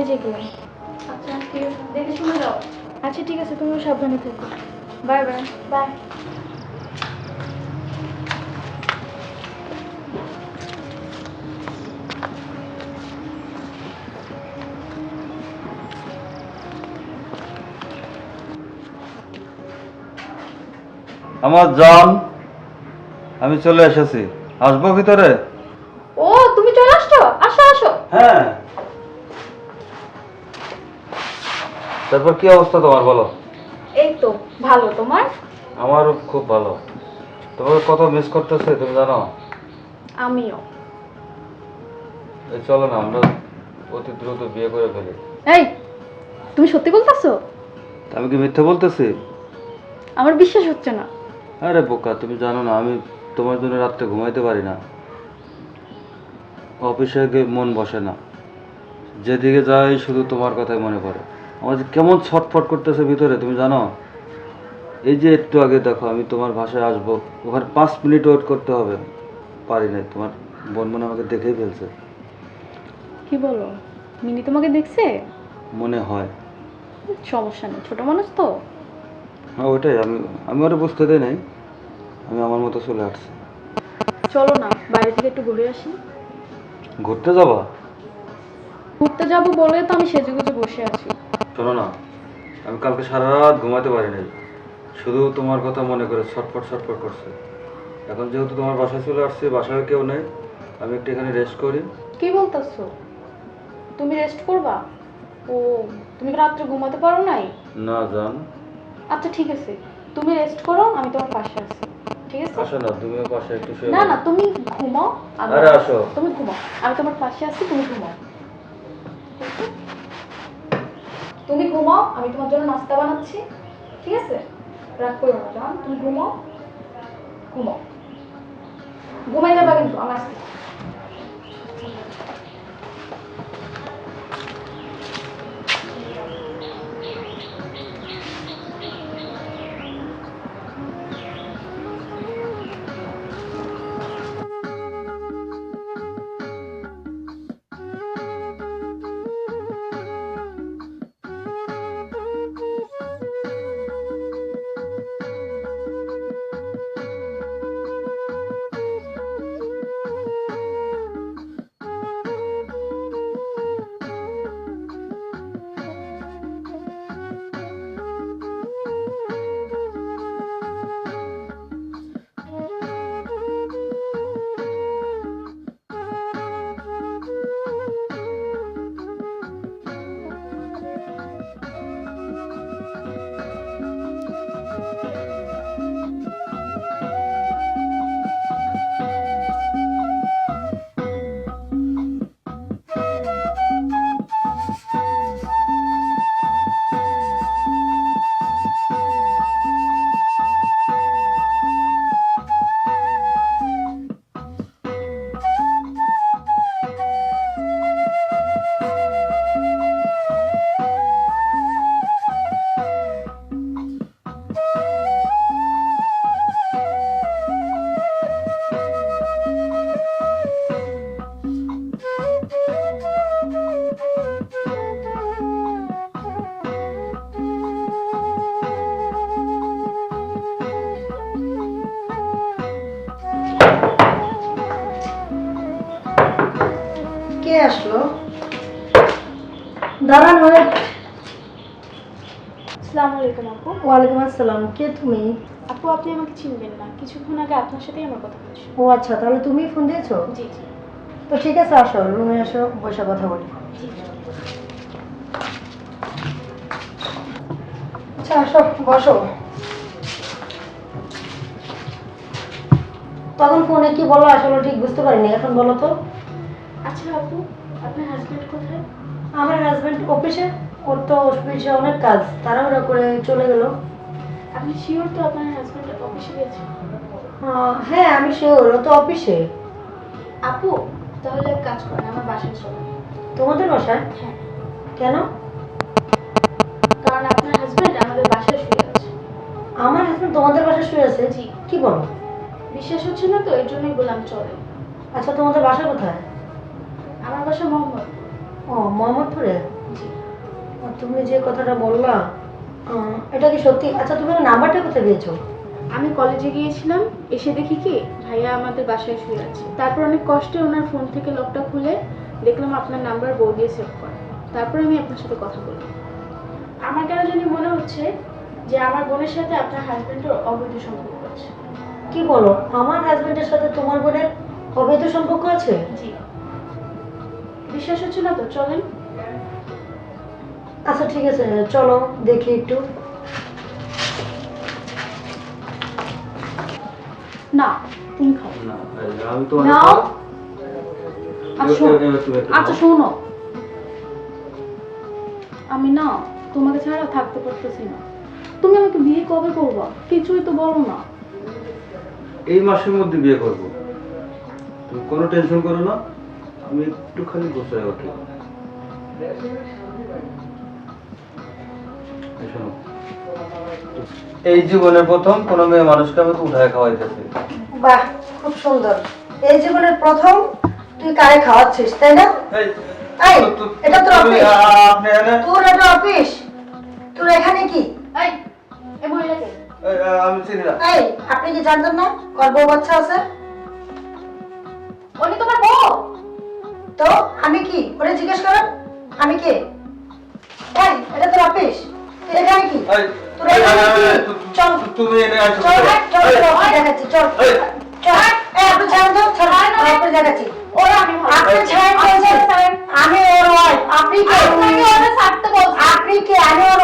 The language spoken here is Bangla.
কলেজে গেলাম আচ্ছা ঠিক আছে। দেখে শুনে যাও। আচ্ছা ঠিক আছে তুমিও সাবধানে থেকো। Bye bye. বাই। আমার জান আমি চলে এসেছি। আসব ভিতরে? ও তুমি চলে আসছো? আসো আসো। হ্যাঁ। তারপর কি অবস্থা তোমার বলো? এই তো ভালো। তোমার? আমারও খুব ভালো। তোমাকে কত মিস করতেছে তুমি জানো? আমিও। এই চলো না আমরা অতি দ্রুত বিয়ে করে ফেলি। এই তুমি সত্যি বলতেছো? আমি কি মিথ্যে বলতেছি? আমার বিশ্বাস হচ্ছে না। আরে বোকা তুমি জানো না আমি তোমার জন্য রাত্রে ঘুমাইতে পারি না। অফিসে গিয়ে মন বসে না। যেদিকে যাই শুধু তোমার কথাই মনে পড়ে। আমার কেমন ছটফট করতেছে ভিতরে তুমি জানো? এই যে একটু আগে দেখো আমি তোমার ভাষায় আসব। ওখানে পাঁচ মিনিট ওয়েট করতে হবে। পারি নাই তোমার বোন মনে আমাকে দেখেই ফেলছে। কি বলো? মিনি তোমাকে দেখছে? মনে হয়। সমস্যা নেই ছোট মানুষ তো। হ্যাঁ ওইটাই আমি আমি ওরা বুঝতে দেই নাই। আমি আমার মতো চলে আসছি। চলো না বাইরে থেকে একটু ঘুরে আসি। ঘুরতে যাবা? ঘুরতে যাব বলে তো আমি সেজে গুজে বসে আছি। শোনো না আমি কালকে সারা রাত ঘুমাতে পারি নাই। শুধু তোমার কথা মনে করে ছটফট ছটফট করছে। এখন যেহেতু তোমার বাসায় চলে আসছে বাসায় কেউ নেই আমি একটু এখানে রেস্ট করি। কি বলতেছো? তুমি রেস্ট করবা? ও তুমি রাত্রে ঘুমাতে পারো নাই? না জান। আচ্ছা ঠিক আছে। তুমি রেস্ট করো আমি তোমার পাশে আছি। ঠিক আছে? আসো না তুমিও পাশে একটু শুয়ে না না তুমি ঘুমাও আরে আসো। তুমি ঘুমাও। আমি তোমার পাশে আছি তুমি ঘুমাও। তুমি ঘুমাও, আমি তোমার জন্য নাস্তা বানাচ্ছি। ঠিক আছে? রাগ করো না তুমি ঘুমাও। ঘুমাও। ঘুমাই যাবা কিন্তু, আমি আসছি। আসলো। দাঁড়ান আসসালামু আলাইকুম আপু। ওয়ালাইকুম আসসালাম। কে তুমি? আপু আপনি আমাকে চিনবেন না। কিছুক্ষণ আগে আপনার সাথেই আমার কথা বলছি ও আচ্ছা তাহলে তুমি ফোন দিয়েছ? জি জি। তো ঠিক আছে আসো রুমে আসো বসে কথা বলি। আচ্ছা আসো বসো। তখন ফোনে কি বলো আসলে ঠিক বুঝতে পারিনি এখন বলো তো। আচ্ছা আপু আপনার হাজবেন্ড কোথায়? আমার হাজবেন্ড অফিসে ওর তো অফিসে অনেক কাজ তাড়াহুড়া করে চলে গেল। আপনি শিওর তো আপনার হাজবেন্ড অফিসে গেছে? হ্যাঁ আমি শিওর ও তো অফিসে আপু তাহলে এক কাজ করেন আমার বাসায় চলেন তোমাদের বাসায়? হ্যাঁ। কেন? কারণ আপনার হাজবেন্ড আমাদের বাসায় শুয়ে আছে। আমার হাজবেন্ড তোমাদের বাসায় শুয়ে আছে? জি। কি বলো? বিশ্বাস হচ্ছে না তো এর জন্যই বললাম চলে আচ্ছা তোমাদের বাসা কোথায়? আমার বাসা মোহাম্মদ ও মোহাম্মদপুরে? তুমি যে কথাটা বললা এটা কি সত্যি? আচ্ছা তুমি নাম্বারটা কোথায় পেয়েছ? আমি কলেজে গিয়েছিলাম এসে দেখি কি ভাইয়া আমাদের বাসায় শুয়ে আছে। তারপর অনেক কষ্টে ওনার ফোন থেকে লকটা খুলে দেখলাম আপনার নাম্বার বউ দিয়ে সেভ করা। তারপর আমি আপনার সাথে কথা বললাম। আমার কেন জানি মনে হচ্ছে যে আমার বোনের সাথে আপনার হাজবেন্ডের অবৈধ সম্পর্ক আছে। কি বলো? আমার হাজবেন্ডের সাথে তোমার বোনের অবৈধ সম্পর্ক আছে? জি। বিশ্বাস হচ্ছে না তো? চলেন। আচ্ছা ঠিক আছে চলো দেখি একটু। না তুমি খাও। না আমি তোমার নাও। আচ্ছা আচ্ছা। শোনো। আমি না তোমাকে ছাড়া থাকতে পারতেছি না। তুমি আমাকে বিয়ে কবে করবা? কিছুই তো বলো না। এই মাসের মধ্যে বিয়ে করব। তুমি কোনো টেনশন করো না। আমি একটু খালি গোছায় ওঠি এই জীবনের প্রথম কোনো মেয়ে মানুষকে আমি উঠায় খাওয়াইতেছি। বাহ খুব সুন্দর। এই জীবনের প্রথম তুই কারে খাওয়াচ্ছিস তাই না? এই, এটা তোর অফিস। আপনি তোর এটা অফিস তোর এখানে কি? এই এ মহিলাকে। আমি চিনি না। এই আপনি কি জানতেন না? ওর বউ বাচ্চা আছে। উনি তোমার বউ? তো আমি কি? ওরে জিজ্ঞেস করেন আমি কে? এই এটা তোর অফিস এখানে কি? চল। তুমি এনে চল চল। দেখাচ্ছি চল। চল আপনি ছাড়েন তো চল অফিস দেখাচ্ছি। ওরা আমি আপনি ছাড়েন আমি ওর ওয়াইফ আপনি কে? আপনি কে? আমি ওর